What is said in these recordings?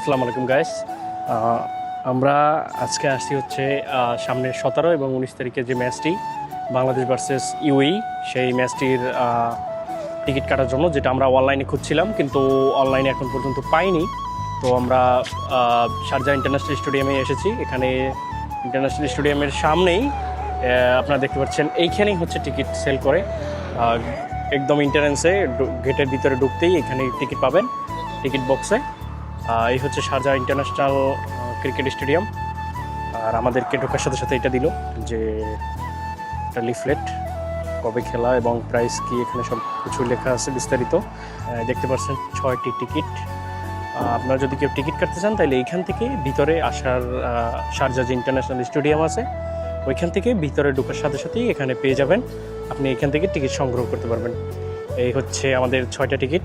আসসালামু আলাইকুম গাইস আমরা আজকে আসছি হচ্ছে সামনের সতেরো এবং উনিশ তারিখে যে ম্যাচটি, বাংলাদেশ ভার্সেস ইউই সেই ম্যাচটির টিকিট কাটার জন্য, যেটা আমরা অনলাইনে খুঁজছিলাম, কিন্তু অনলাইনে এখন পর্যন্ত পাইনি। তো আমরা শারজা ইন্টারন্যাশনাল স্টেডিয়ামে এসেছি। এখানে ইন্টারন্যাশনাল স্টেডিয়ামের সামনেই আপনারা দেখতে পাচ্ছেন, এইখানেই হচ্ছে টিকিট সেল করে। একদম ইন্টারেন্সে গেটের ভিতরে ঢুকতেই এখানে টিকিট পাবেন, টিকিট বক্সে এই হচ্ছে শারজা ইন্টারন্যাশনাল ক্রিকেট স্টেডিয়াম। আর আমাদেরকে ঢোকার সাথে সাথে এটা দিল যে একটা লিফলেট, কবে খেলা এবং প্রাইস কি এখানে সব কিছু লেখা আছে বিস্তারিত। দেখতে পাচ্ছেন ছয়টি টিকিট। আপনারা যদি কেউ টিকিট কাটতে চান, তাহলে এইখান থেকে ভিতরে আসার শারজা যে ইন্টারন্যাশনাল স্টেডিয়াম আছে, ওইখান থেকে ভিতরে ঢোকার সাথে সাথেই এখানে পেয়ে যাবেন। আপনি এখান থেকে টিকিট সংগ্রহ করতে পারবেন। এই হচ্ছে আমাদের ছয়টা টিকিট।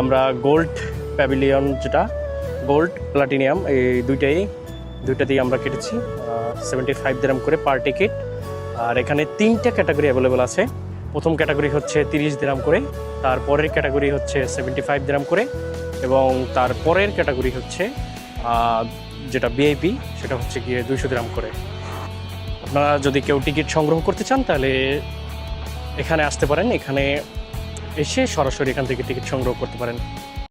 আমরা গোল্ড প্যাভিলিয়ন যেটা গোল্ড প্লাটিনিয়াম এই দুইটাই, দুইটাতেই আমরা কেটেছি। সেভেন্টি ফাইভ দিরাম করে পার টিকিট আর এখানে তিনটা ক্যাটাগরি অ্যাভেলেবেল আছে। প্রথম ক্যাটাগরি হচ্ছে তিরিশ দিরাম করে, তারপরের ক্যাটাগরি হচ্ছে সেভেন্টি ফাইভ দিরাম করে, এবং তারপরের ক্যাটাগরি হচ্ছে যেটা বিআইপি সেটা হচ্ছে গিয়ে দুইশো দিরাম করে। আপনারা যদি কেউ টিকিট সংগ্রহ করতে চান, তাহলে এখানে আসতে পারেন। এখানে এসে সরাসরি এখান থেকে টিকিট সংগ্রহ করতে পারেন।